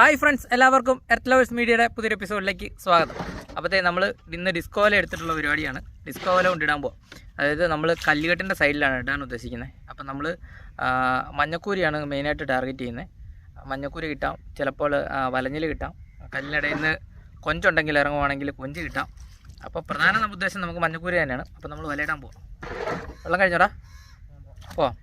Hi friends എല്ലാവർക്കും earth lovers മീഡിയയുടെ പുതിയൊരു എപ്പിസോഡിലേക്ക് സ്വാഗതം. അപ്പോഴത്തേ നമ്മൾ ഇന്ന് ഡിസ്കോല എടുത്തിട്ടുള്ള പരിപാടിയാണ്. ഡിസ്കോല കൊണ്ടിടാൻ പോവാം. അതായത് നമ്മൾ കല്ലുകെട്ടിന്റെ സൈഡിലാണ് ഇടാൻ ഉദ്ദേശിക്കുന്നത് അപ്പം നമ്മൾ മഞ്ഞക്കൂരിയാണ് മെയിനായിട്ട് ടാർഗറ്റ് ചെയ്യുന്നത് മഞ്ഞക്കൂരി കിട്ടാം ചിലപ്പോൾ വലഞ്ഞിൽ കിട്ടാം. കല്ലിനിടയിൽ നിന്ന് കൊഞ്ചുണ്ടെങ്കിൽ ഇറങ്ങുവാണെങ്കിൽ കൊഞ്ച് കിട്ടാം. അപ്പോൾ പ്രധാന നമ്മുടെ ഉദ്ദേശം നമുക്ക് മഞ്ഞക്കൂരി തന്നെയാണ്. അപ്പോൾ നമ്മൾ വലയിടാൻ പോവാം. വെള്ളം കഴിഞ്ഞോടാ? പോവാം.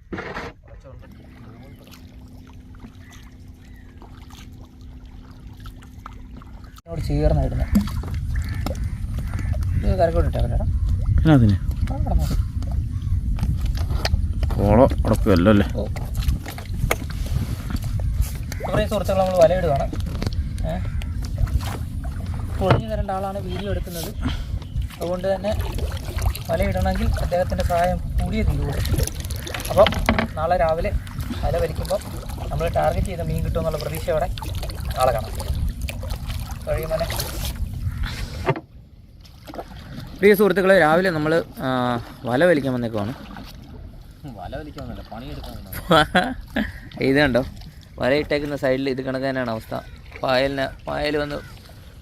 ഇതിനോട് ചേർന്നായിരുന്നു ഇത് കരക്കോട്ട് ഇട്ടേക്കട്ടെ അതിന്? ഓളം ഉടക്കുമല്ലോ അല്ലേ കുറേ സുഹൃത്തുക്കൾ നമ്മൾ വലയിടുകയാണ് ഒഴിഞ്ഞു തരേണ്ട ആളാണ് വീഡിയോ എടുക്കുന്നത്. അതുകൊണ്ട് തന്നെ വലയിടണമെങ്കിൽ അദ്ദേഹത്തിന്റെ പ്രായം കൂടിയ തീരുള്ളൂ. അപ്പം നാളെ രാവിലെ വല വലിക്കുമ്പോൾ നമ്മൾ ടാർഗറ്റ് ചെയ്ത മീൻ കിട്ടുമെന്നുള്ള പ്രതീക്ഷയോടെ നാളെ കാണാം. പ്രിയ സുഹൃത്തുക്കളെ രാവിലെ നമ്മൾ വല വലിക്കാൻ വന്നേക്കുവാണ്. വല വലിക്കാന്നല്ല പണിയെടുക്കാൻ ഇത് കണ്ടോ? വലയിട്ടേക്കുന്ന സൈഡിൽ ഇത് കണക്കാനാണ് അവസ്ഥ. പായലിന് പായൽ വന്ന്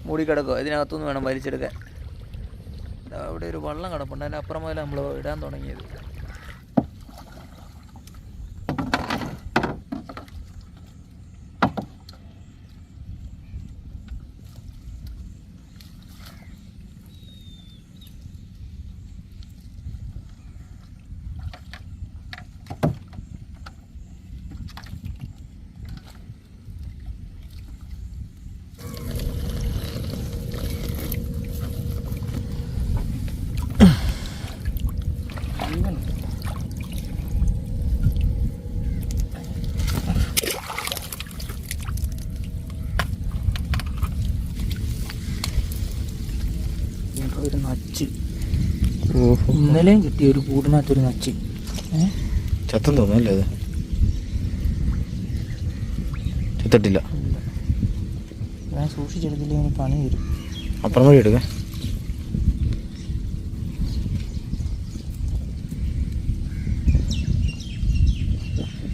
മൂടിക്കിടക്കുക ഇതിനകത്തുനിന്ന് വേണം വലിച്ചെടുക്കാൻ. അവിടെ ഒരു വള്ളം കിടപ്പുണ്ട്. അതിന്റെ അപ്പുറം മുതൽ നമ്മൾ ഇടാൻ തുടങ്ങിയത് ഒരു നച്ച് ഓഹോ ഇന്നലെയും കിട്ടി ഒരു കൂടിനകത്തൊരു നച്ചി. ചത്തം തോന്നുന്നല്ലേ അത്? ചത്തിട്ടില്ല. ഞാൻ സൂക്ഷിച്ചെടുത്തില്ലെങ്കിൽ പണി വരും. അപ്പുറം വഴി എടുക്ക.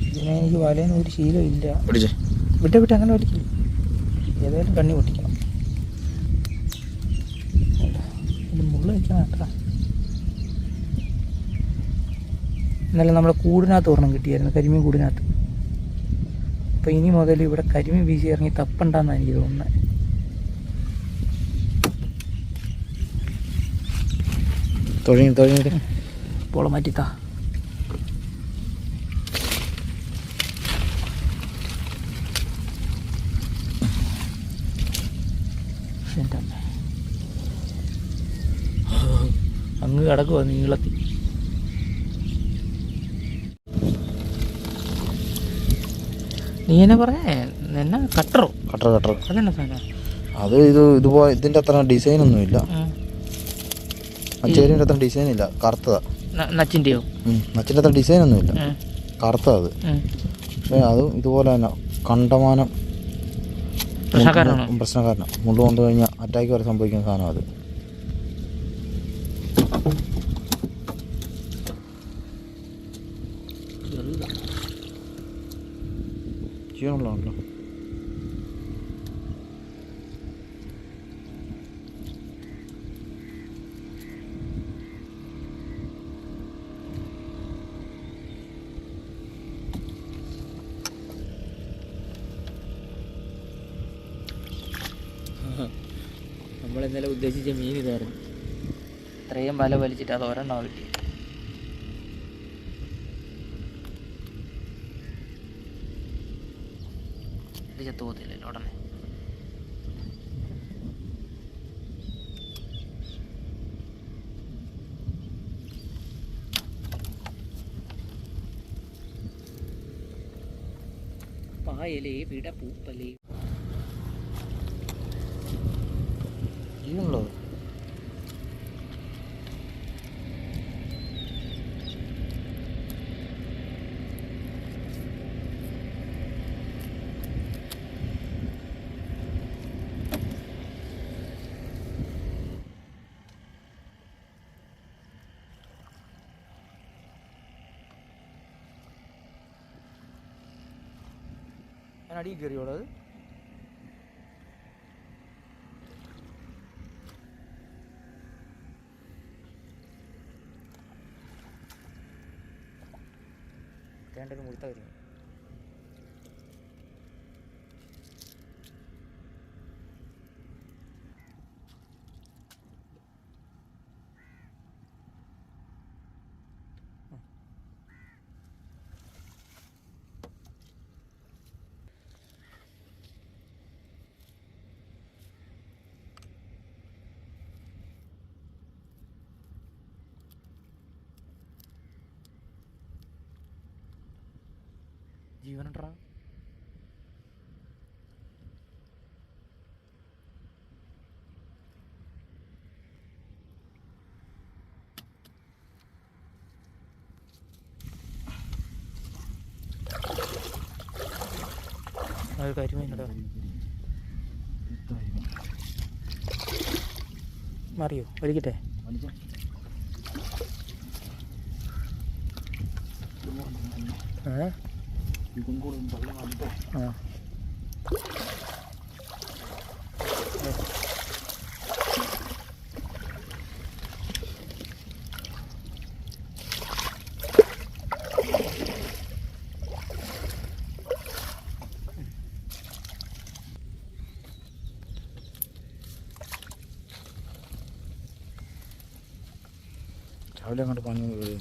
ഇതിനെ എനിക്ക് വലയെന്ന് ഒരു ഇല്ല. പിടിച്ചേ. വിട്ട വിട്ട് അങ്ങനെ വലിക്കില്ല. ഏതായാലും കണ്ണി പൊട്ടിക്കണം. മുള്ള വെക്കണം കേട്ടോ ഇന്നലെ നമ്മുടെ കൂടിനകത്ത് ഒരെണ്ണം കിട്ടിയായിരുന്നു കരിമീൻ കൂടിനകത്ത്. അപ്പോൾ ഇനി മുതൽ ഇവിടെ കരിമീൻ വീശി ഇറങ്ങി തപ്പണ്ടെന്നാണ് എനിക്ക് തോന്നുന്നത്. തൊഴിഞ്ഞ് തൊഴിഞ്ഞിട്ട് പോള മാറ്റിത്താ. അങ്ങ് കിടക്കുക നീളത്തിൽ. നീ എന്നെ പറഞ്ഞേ എന്നാ കട്ടറോ കട്ടർ കട്ടർ അതെന്നാ സാധനം? അത് ഇത് ഇതുപോലെ ഇതിന്റെ അത്ര ഡിസൈൻ ഒന്നും ഇല്ല മച്ചേരിന്റെ അത്ര ഡിസൈൻ ഇല്ല കറുത്തതാ നച്ചിന്റെയോ നച്ചിന്റെ അത്ര ഡിസൈൻ ഒന്നും ഇല്ല കറുത്തതാ അത്. പക്ഷേ അത് ഇതുപോലെ തന്നെ കണ്ടമാനം പ്രശ്നക്കാരനാണ്? മുള്ളു കൊണ്ടുകഴിഞ്ഞാൽ അറ്റാക്ക് വരെ സംഭവിക്കുന്ന സാധനം അത്. ജീവനുള്ളതാണല്ലോ നമ്മൾ ഇന്നലെ ഉദ്ദേശിച്ച മീൻ ഇതായിരുന്നു. ഇത്രയും വല വലിച്ചിട്ട് അത് ഒരെണ്ണം കിട്ടി. ഇത് ചത്തു പോകത്തില്ലല്ലോ ഉടനെ. പായലേ പിട ഞാൻ അടിയിൽ കയറിയോളത് കേണ്ടൊരു മുഴുത്ത കരിഞ്ഞു ജീവനുണ്ടാ? അത് കരിമീനടാ മറിയോ? വലിക്കട്ടെ ഏ? 이건 고는 말랑한데. 어. 자울량으로 반영을 해야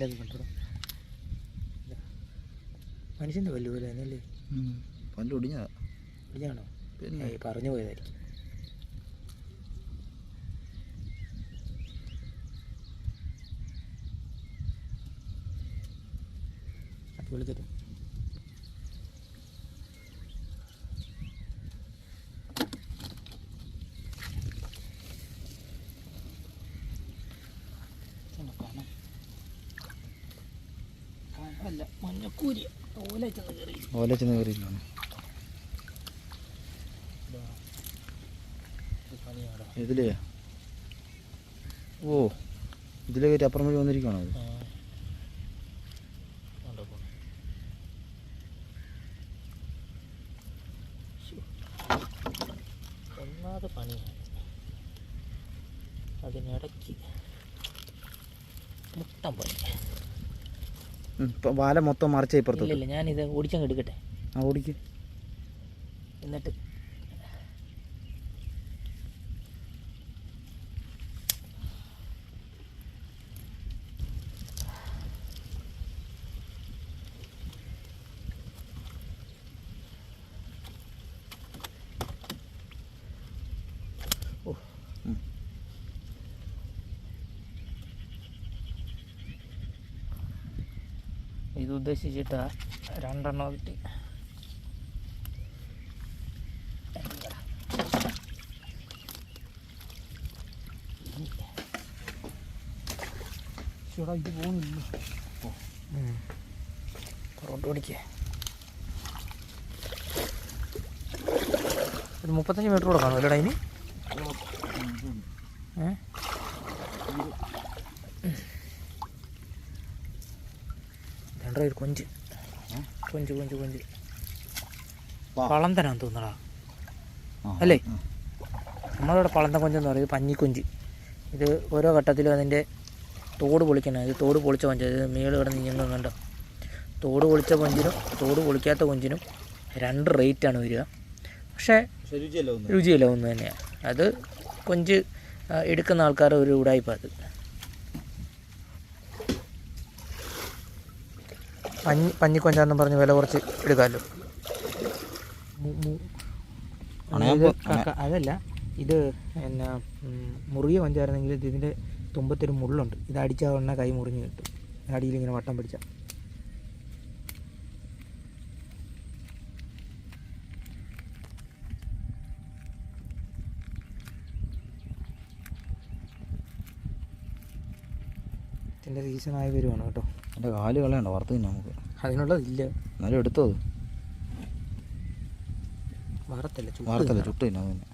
ഇത് പല്ലത് കണ്ടോ മനുഷ്യന്റെ പല്ല് പോലെ തന്നെയല്ലേ പല്ല് ഒടിഞ്ഞാ ഒടിഞ്ഞാണോ പിന്നെ? പറഞ്ഞു പോയതായിരിക്കും. അത് വിളിക്കട്ടെ ഓല ചെന്ന് കയറി ഓല ചെന്ന് കയറിയില്ലാണ് ഇതിലേ? ഓ ഇതിലെ കയറ്റി അപ്പുറം വഴി വന്നിരിക്കുകയാണോ അത് ഒന്നാമത് പണിയാണ് അതിനിടയ്ക്ക് മുട്ടം ഉം, ഇപ്പം വാല മൊത്തം മറിച്ച ഇപ്പുറത്തോട്ട് ഇല്ല ഞാനിത് ഓടിച്ചങ്ങ് എടുക്കട്ടെ. ആ ഓടിക്ക്. എന്നിട്ട് ഇത് ഉദ്ദേശിച്ചിട്ട് രണ്ടെണ്ണം കിട്ടി. ചേട്ടാ ഇത് പോകുന്നില്ല. പുറകോട്ട് ഓടിക്കേ. ഒരു മുപ്പത്തഞ്ച് മീറ്റർ കൂടെ കാണുമല്ലോ ഇനി ഏ? ഒരു കൊഞ്ച്. കൊഞ്ച് കൊഞ്ച് കൊഞ്ച്. പളന്തനാന്ന് തോന്നടാ അല്ലേ? നമ്മളിവിടെ പളന്ത കൊഞ്ചെന്ന് പറയും പഞ്ഞിക്കൊഞ്ച് ഇത് ഓരോ ഘട്ടത്തിലും അതിന്റെ തോട് പൊളിക്കണം. ഇത് തോട് പൊളിച്ച കൊഞ്ച്. ഇത് മേൾ കിടന്ന് നീങ്ങുന്നുണ്ടോ കണ്ടോ. തോട് പൊളിച്ച കൊഞ്ചിനും തോട് പൊളിക്കാത്ത കൊഞ്ചിനും രണ്ട് റേറ്റാണ് വരിക. പക്ഷേ രുചിയല്ല ഒന്ന് രുചിയില്ല ഒന്ന് തന്നെയാണ് അത് കൊഞ്ച് എടുക്കുന്ന ആൾക്കാർ ഒരു ഉടായ്പ അത്. പഞ്ഞി പഞ്ഞിക്കൊഞ്ചാന്നും പറഞ്ഞ് വില കുറച്ച് എടുക്കാമല്ലോ അതല്ല ഇത് എന്നാ മുറിയ മുറുകിയ കൊഞ്ചായിരുന്നെങ്കിൽ ഇത് ഇതിന്റെ തുമ്പത്തൊരു മുള്ളുണ്ട്. ഇത് അടിച്ചാൽ ഉടനെ കൈ മുറിഞ്ഞ് കിട്ടും. അടിയിൽ ഇങ്ങനെ വട്ടം പിടിച്ച. ഇതിന്റെ സീസണായി വരുവാണ് കേട്ടോ. എന്റെ കാൽ കളയണ്ട വറുത്ത് തന്നെ നമുക്ക്. അതിനുള്ളതില്ല എന്നാലും എടുത്തത് അത്. വറുത്തല്ല ചുട്ട് വറുത്തല്ല. ചുട്ട് തിന്നാം പിന്നെ.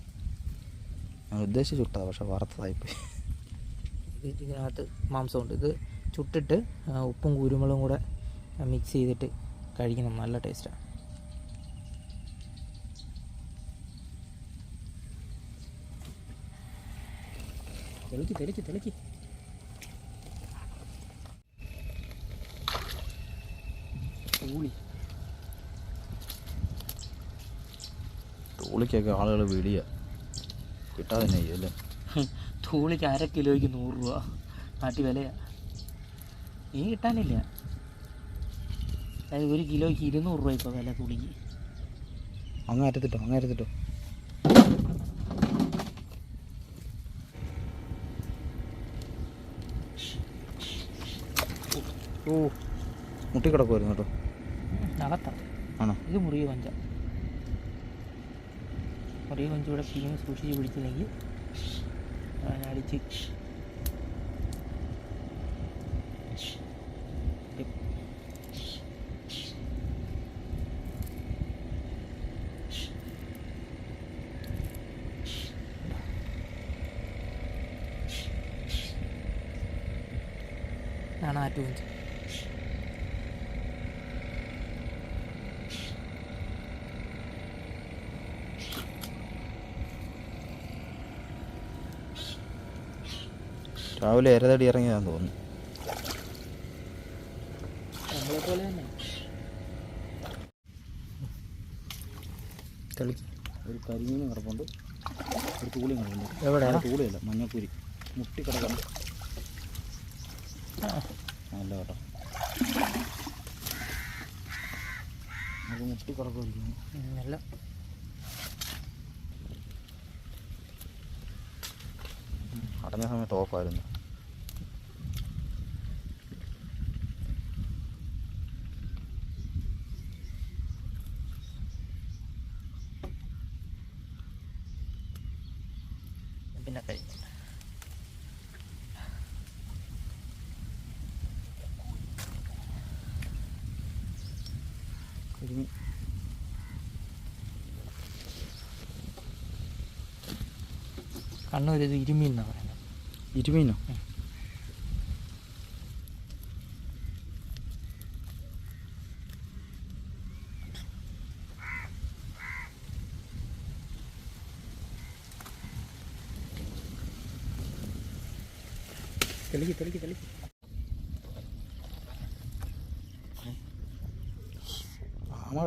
ഞാൻ ഉദ്ദേശിച്ച് ചുട്ടാ പക്ഷെ വറുത്തതായിപ്പോയി. ഇത് ഇതിനകത്ത് മാംസമുണ്ട്. ഇത് ചുട്ടിട്ട് ഉപ്പും കുരുമുളകും കൂടെ മിക്സ് ചെയ്തിട്ട് കഴിക്കണം. നല്ല ടേസ്റ്റാണ് തെളിക്ക് തെളിക്ക് തെളിക്ക്. ഊളി തോളിക്കൊക്കെ ആളുകൾ വിളിയ. കിട്ടാതെ തന്നെ അല്ലേ? തൂളിക്ക് അര കിലോയ്ക്ക് നൂറ് രൂപ. നാട്ടി വിലയാ. നീ കിട്ടാനില്ല. അതായത് ഒരു കിലോയ്ക്ക് ഇരുന്നൂറ് രൂപ ഇപ്പോൾ വില തുളിക്ക്. അങ്ങ് അരത്തിട്ടോ അങ്ങ് അരത്തിട്ടോ. ഓ മുട്ടിക്കിടക്കുമായിരുന്നു കേട്ടോ. അകത്താ ആണോ? ഇത് മുറിയ കൊഞ്ച മുറിയ കൊഞ്ച് ഇവിടെ പിരിഞ്ഞ് സൂക്ഷിച്ച് പിടിച്ചില്ലെങ്കിൽ അടിച്ച് ഇതാണ് ആറ്റു രാവിലെ ഇരതടി ഇറങ്ങിയതാന്ന് തോന്നുന്നു. ഒരു കരിമീനും കിടപ്പുണ്ട്. ഒരു തൂളിയും കിടപ്പുണ്ട്. എവിടെ തൂളിയല്ല മഞ്ഞക്കുരി മുട്ടി കിടക്കണം. നല്ല കേട്ടോ. അത് മുട്ടി കിടക്കുമായിരിക്കും. നല്ല അടഞ്ഞ സമയത്ത് ഓഫായിരുന്നു പിന്നെ കഴിഞ്ഞു കരിമീൻ കണ്ണൂർ ഇത് ഇരുമീൻ എന്നാണ് പറയുന്നത് ഇരുമീനോ തെളിക്ക് തെളിക്ക് തെളിക്ക് ആമ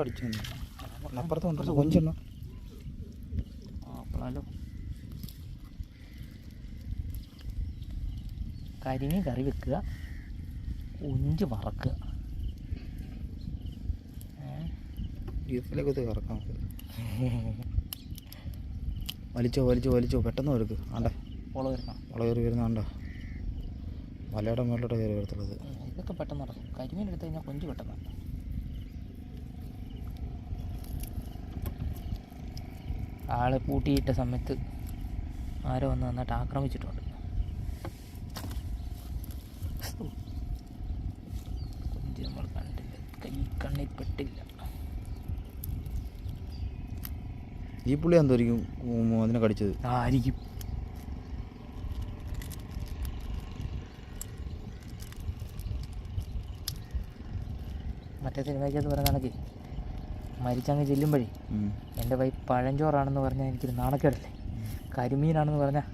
കരിമീൻ കറി വെക്കുക. ഉഞ്ച് വറക്കുക. കുത്തി കറക്കാം വലിച്ചോ വലിച്ചോ വലിച്ചോ. പെട്ടെന്ന് വരക്ക്. ആണ്ടേ. മുളക് വരണം മുളക് കയറി വരുന്ന ആണ്ടോ മലയുടെ മേലോട്ട് കയറി വരത്തുള്ളത്. ഇതൊക്കെ പെട്ടെന്ന് നടക്കും കരിമീൻ എടുത്തു കഴിഞ്ഞാൽ കൊഞ്ച് പെട്ടെന്ന് ആളെ പൂട്ടിയിട്ട സമയത്ത് ആരോ വന്ന് നന്നായിട്ട് ആക്രമിച്ചിട്ടുണ്ട് കൊഞ്ച് നമ്മൾ കണ്ടില്ല കൈ കണ്ണിൽ പെട്ടില്ല. ഈ പുള്ളി എന്തായിരിക്കും അതിനെ കടിച്ചത്? ആയിരിക്കും. മറ്റേ സിനിമയ്ക്കകത്ത് പറയുന്ന കണക്ക് മരിച്ചങ്ങ് ചെല്ലുമ്പോഴേ എന്റെ വൈ പഴഞ്ചോറാണെന്ന് പറഞ്ഞാൽ എനിക്കൊരു നാണക്കേടല്ലേ? കരിമീനാണെന്ന് പറഞ്ഞാൽ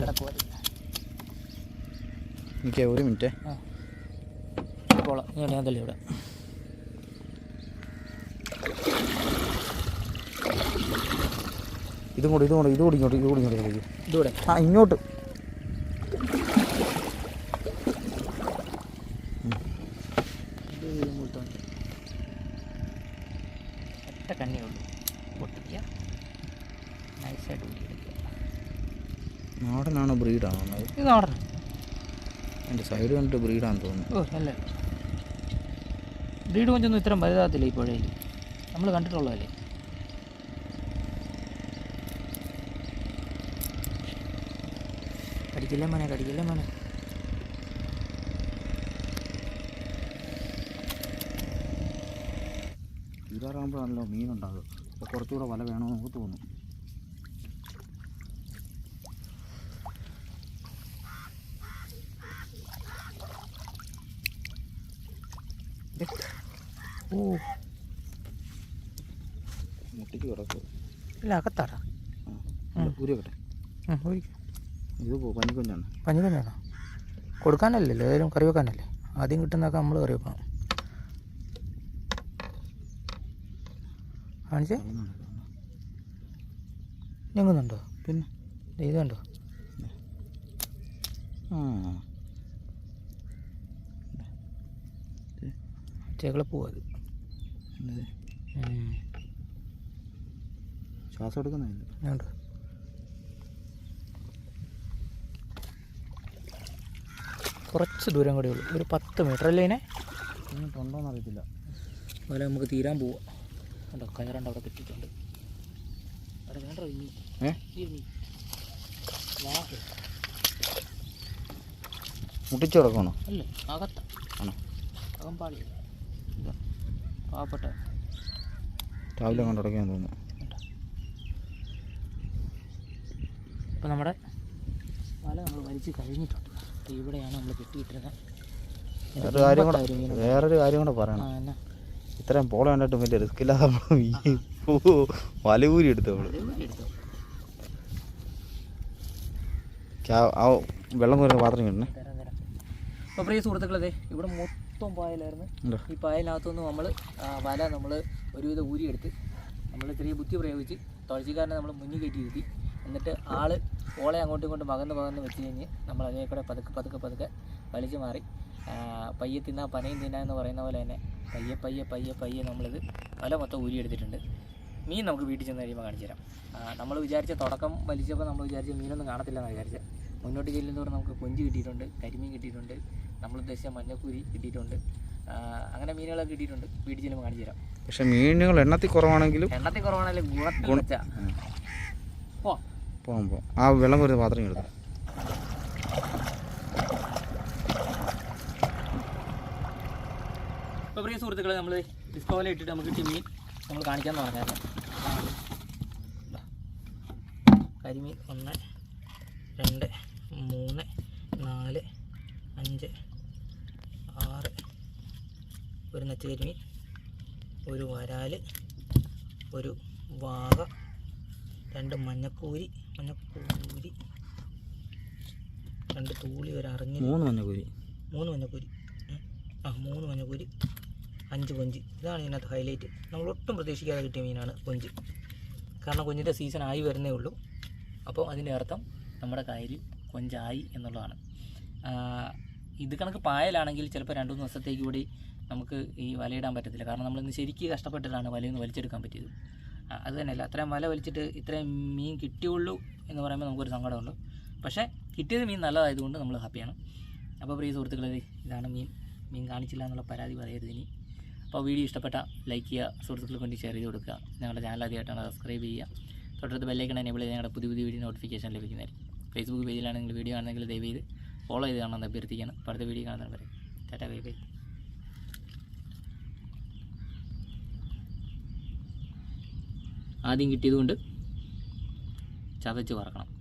കിടക്കുമതി എനിക്ക് ഒരു മിനിറ്റ്. പോളാം. കൊള്ളാം ഞാൻ തള്ളി ഇവിടെ ഇതും കൂടി ഇതും കൂടി ഇതുകൂടി ഇങ്ങോട്ട് ഇതുകൂടി ഇങ്ങോട്ട് ആ ഇങ്ങോട്ട്. സൈഡ് കണ്ടിട്ട് ബ്രീഡാന്ന് തോന്നുന്നു. ഓ അല്ല? ബ്രീഡ് കൊഞ്ചൊന്നും ഇത്രയും വലുതാകത്തില്ല ഈ പുഴയിൽ. നമ്മൾ കണ്ടിട്ടുള്ളതല്ലേ? കടിക്കില്ല മോനെ കടിക്കില്ല മോനെ? തീരാറാകുമ്പോഴാണല്ലോ മീനുണ്ടാകും അപ്പോൾ കുറച്ചുകൂടെ വല വേണമെന്ന് നമുക്ക് തോന്നും ഓ മുട്ടിക്ക് കിടക്കും. ഇല്ല അകത്താടാ. ഊരിക്കട്ടെ ഒഴിക്കും ഇത് പഞ്ഞിക്കുഞ്ഞാണോ പഞ്ഞിക്കഞ്ഞാണോ കൊടുക്കാനല്ലല്ലോ ഏതായാലും കറി വെക്കാനല്ലേ? ആദ്യം കിട്ടുന്നതൊക്കെ നമ്മൾ കറി വെക്കണം. കാണിച്ചേ? ഞങ്ങുന്നുണ്ടോ പിന്നെ? ഇത് കണ്ടോ? എന്നത് ഉം. ശ്വാസം എടുക്കുന്നില്ല. കുറച്ച് ദൂരം കൂടെ ഉള്ളൂ. ഒരു പത്ത് മീറ്റർ അല്ലേ ഇതിനെ? ഉണ്ടോന്ന് അറിയത്തില്ല അതുപോലെ നമുക്ക് തീരാൻ പോവാം. കണ്ടോ കയറണ്ട അവിടെ കിട്ടിയിട്ടുണ്ട് അവിടെ വേണ്ട. മുട്ടിച്ച് കിടക്കണോ അല്ലേ അകത്ത. ആണോ? പാളി പാവപ്പെട്ട. രാവിലെ കണ്ടടക്കാൻ തോന്നുന്നു. ഇപ്പം നമ്മുടെ വല നമ്മൾ വലിച്ച് കഴിഞ്ഞിട്ടുണ്ട്. അപ്പോൾ ഇവിടെയാണ് നമ്മൾ കെട്ടിയിട്ടിരുന്നത്. ഒരു വേറൊരു കാര്യം കൂടെ. വേറൊരു കാര്യം കൂടെ പറയണം. ഇത്രയും പോള കണ്ടിട്ട് വലിയ റിസ്ക് ഇല്ലാതെ വലൂരി എടുത്തു നമ്മൾ ആ വെള്ളം കോരുന്ന പാത്രം കിട്ടണേ അപ്പോൾ പ്രിയ സുഹൃത്തുക്കളെ ഇവിടെ മൊത്തം പായലായിരുന്നു. ഈ പായലിനകത്തുനിന്ന് നമ്മൾ വല നമ്മൾ ഒരുവിധം ഊരിയെടുത്ത് നമ്മൾ ചെറിയ ബുദ്ധി പ്രയോഗിച്ച് തുളച്ചിക്കാരനെ നമ്മൾ മുന്നിൽ കയറ്റി ഇരുത്തി. എന്നിട്ട് ആൾ ഓളെ അങ്ങോട്ടും ഇങ്ങോട്ടും പകന്ന് പകന്ന് വെച്ച് കഴിഞ്ഞ് നമ്മൾ അതേ കൂടെ പതുക്കെ പതുക്കെ പതുക്കെ വലിച്ചു മാറി. പയ്യെ തിന്നാ പനയും തിന്നാ എന്ന് പറയുന്ന പോലെ തന്നെ പയ്യെ പയ്യെ പയ്യെ പയ്യെ നമ്മളിത് പല മൊത്തം ഊരിയെടുത്തിട്ടുണ്ട്. മീൻ നമുക്ക് വീട്ടിൽ ചെന്ന് കഴിയുമ്പോൾ കാണിച്ചു തരാം. നമ്മൾ വിചാരിച്ച തുടക്കം വലിച്ചപ്പോൾ നമ്മൾ വിചാരിച്ച മീനൊന്നും കാണത്തില്ലെന്ന് വിചാരിച്ചത് മുന്നോട്ട് ചെല്ലുന്നതോടെ നമുക്ക് കൊഞ്ച് കിട്ടിയിട്ടുണ്ട് കരിമീൻ കിട്ടിയിട്ടുണ്ട് നമ്മൾ ഉദ്ദേശിച്ച മഞ്ഞക്കൂരി കിട്ടിയിട്ടുണ്ട്. അങ്ങനെ മീനുകളൊക്കെ കിട്ടിയിട്ടുണ്ട്. വീട്ടിൽ ചെല്ലുമ്പോൾ കാണിച്ചു തരാം. പക്ഷെ മീനുകൾ എണ്ണത്തിൽ കുറവാണെങ്കിലും എണ്ണത്തിൽ കുറവാണെങ്കിലും ഗുണത്തിൽ ഓ പോകാൻ പോകാം ആ വെള്ളം കോരുന്ന പാത്രം എടുത്തു. ഇപ്പോൾ പ്രിയ സുഹൃത്തുക്കളെ നമ്മൾ ഡിസ്കോവല ഇട്ടിട്ട് നമുക്ക് കിട്ടിയ മീൻ നമ്മൾ കാണിക്കാൻ പറഞ്ഞായിരുന്നു കരിമീൻ ഒന്ന് രണ്ട് മൂന്ന് നാല് അഞ്ച് ആറ്. ഒരു നെച്ച് കരിമീൻ ഒരു വരാൽ ഒരു വാക രണ്ട് മഞ്ഞക്കൂരി മഞ്ഞക്കൂരി രണ്ട് തൂളി ഒരു അറിഞ്ഞ് മൂന്ന് മഞ്ഞക്കൂരി മൂന്ന് മഞ്ഞക്കൂരി ആ മൂന്ന് മഞ്ഞക്കൂരി അഞ്ച് കൊഞ്ച്. ഇതാണ് ഇതിനകത്ത് ഹൈലൈറ്റ് നമ്മൾ ഒട്ടും പ്രതീക്ഷിക്കാതെ കിട്ടിയ മീനാണ് കൊഞ്ച്. കാരണം കൊഞ്ചിന്റെ സീസൺ ആയി വരുന്നേ ഉള്ളൂ. അപ്പോൾ അതിന്റെ അർത്ഥം നമ്മുടെ കായലിൽ കൊഞ്ചായി എന്നുള്ളതാണ്. ഇത് കണക്ക് പായലാണെങ്കിൽ ചിലപ്പോൾ രണ്ട് മൂന്ന് ദിവസത്തേക്ക് കൂടി നമുക്ക് ഈ വലയിടാൻ പറ്റത്തില്ല. കാരണം നമ്മളിന്ന് ശരിക്കും കഷ്ടപ്പെട്ടിട്ടാണ് വലയിൽ നിന്ന് വലിച്ചെടുക്കാൻ പറ്റിയത്. അത് തന്നെയല്ല. അത്രയും വല വലിച്ചിട്ട് ഇത്രയും മീൻ കിട്ടിയുള്ളൂ എന്ന് പറയുമ്പോൾ നമുക്കൊരു സങ്കടമുണ്ട്. പക്ഷേ കിട്ടിയത് മീൻ നല്ലതായതുകൊണ്ട് നമ്മൾ ഹാപ്പിയാണ്. അപ്പോൾ പ്രിയ സുഹൃത്തുക്കളെ ഇതാണ് മീൻ. മീൻ കാണിച്ചില്ല എന്നുള്ള പരാതി പറയരുത് ഇനി. അപ്പോൾ വീഡിയോ ഇഷ്ടപ്പെട്ട ലൈക്ക് ചെയ്യുക സുഹൃത്തുക്കൾക്ക് വേണ്ടി ഷെയർ ചെയ്ത് കൊടുക്കുക. ഞങ്ങളുടെ ചാനൽ ആദ്യമായിട്ടാണ് സബ്സ്ക്രൈബ് ചെയ്യുക. തൊട്ടടുത്ത് ബെല്ലൈക്കൺ എനേബിൾ ഞങ്ങളുടെ പുതിയ പുതിയ വീഡിയോ നോട്ടിഫിക്കേഷൻ ലഭിക്കുന്നതായിരിക്കും. ഫേസ്ബുക്ക് പേജിലാണെങ്കിൽ വീഡിയോ ആണെങ്കിൽ ദയവ് ചെയ്ത് ഫോളോ ചെയ്ത് കാണാൻ അഭ്യർത്ഥിക്കുകയാണ്. അടുത്ത വീഡിയോ കാണുന്നവരെ ടാറ്റാ ബൈ ബൈ. ആദ്യം കിട്ടിയതുകൊണ്ട് ചതച്ച് വറക്കണം.